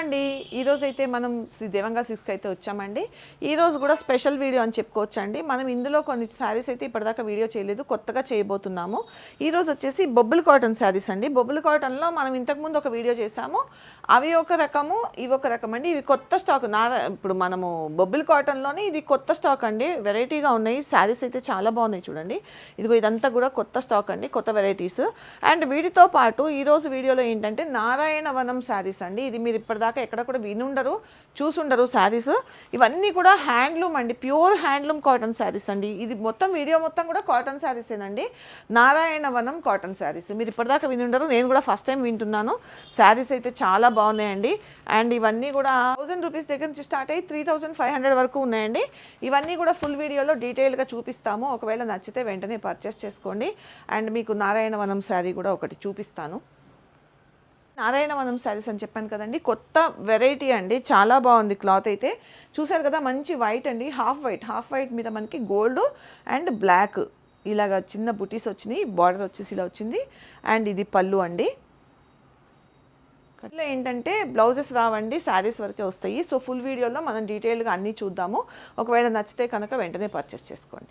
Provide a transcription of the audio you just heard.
అండి ఈరోజు అయితే మనం శ్రీ దేవంగా సిక్స్కి అయితే వచ్చామండి. ఈ రోజు కూడా స్పెషల్ వీడియో అని చెప్పుకోవచ్చు అండి మనం ఇందులో కొన్ని శారీస్ అయితే ఇప్పటిదాకా వీడియో చేయలేదు కొత్తగా చేయబోతున్నాము. ఈ రోజు వచ్చేసి బొబ్బుల్ కాటన్ శారీస్ అండి. బొబ్బుల్ కాటన్లో మనం ఇంతకుముందు ఒక వీడియో చేసాము అవి ఒక రకము ఇవి ఒక రకం అండి ఇవి కొత్త స్టాక్ నా ఇప్పుడు మనము బొబ్బుల్ కాటన్లోనే ఇది కొత్త స్టాక్ అండి. వెరైటీగా ఉన్నాయి. శారీస్ అయితే చాలా బాగున్నాయి చూడండి. ఇదిగో ఇదంతా కూడా కొత్త స్టాక్ అండి కొత్త వెరైటీస్. అండ్ వీటితో పాటు ఈ రోజు వీడియోలో ఏంటంటే నారాయణ వనం శారీస్ అండి. ఇది మీరు ఇప్పటిదాకా ఎక్కడ కూడా వినుండరు చూసుండరు శారీస్. ఇవన్నీ కూడా హ్యాండ్లూమ్ అండి ప్యూర్ హ్యాండ్లూమ్ కాటన్ శారీస్ అండి. ఇది మొత్తం వీడియో మొత్తం కూడా కాటన్ శారీసేనండి. నారాయణవనం కాటన్ శారీస్. మీరు ఇప్పటిదాకా వినుండరు నేను కూడా ఫస్ట్ టైం వింటున్నాను. శారీస్ అయితే చాలా బాగున్నాయండి. అండ్ ఇవన్నీ కూడా థౌజండ్ రూపీస్ దగ్గర నుంచి స్టార్ట్ అయ్యి త్రీ థౌసండ్ ఫైవ్ హండ్రెడ్ వరకు ఉన్నాయండి. ఇవన్నీ కూడా ఫుల్ వీడియోలో డీటెయిల్గా చూపిస్తాము. ఒకవేళ నచ్చితే వెంటనే పర్చేస్ చేసుకోండి. అండ్ మీకు నారాయణవనం శారీ కూడా ఒకటి చూపిస్తాను. నారాయణవనం శారీస్ అని చెప్పాను కదండి. కొత్త వెరైటీ అండి. చాలా బాగుంది క్లాత్ అయితే. చూసారు కదా మంచి వైట్ అండి. హాఫ్ వైట్ హాఫ్ వైట్ మీద మనకి గోల్డ్ అండ్ బ్లాక్ ఇలాగ చిన్న బుటీస్ వచ్చినాయి బార్డర్ వచ్చేసి ఇలా వచ్చింది. అండ్ ఇది పళ్ళు అండి. ఇట్లా ఏంటంటే బ్లౌజెస్ రావండి శారీస్ వరకే వస్తాయి. సో ఫుల్ వీడియోలో మనం డీటెయిల్గా అన్నీ చూద్దాము. ఒకవేళ నచ్చితే కనుక వెంటనే పర్చేస్ చేసుకోండి.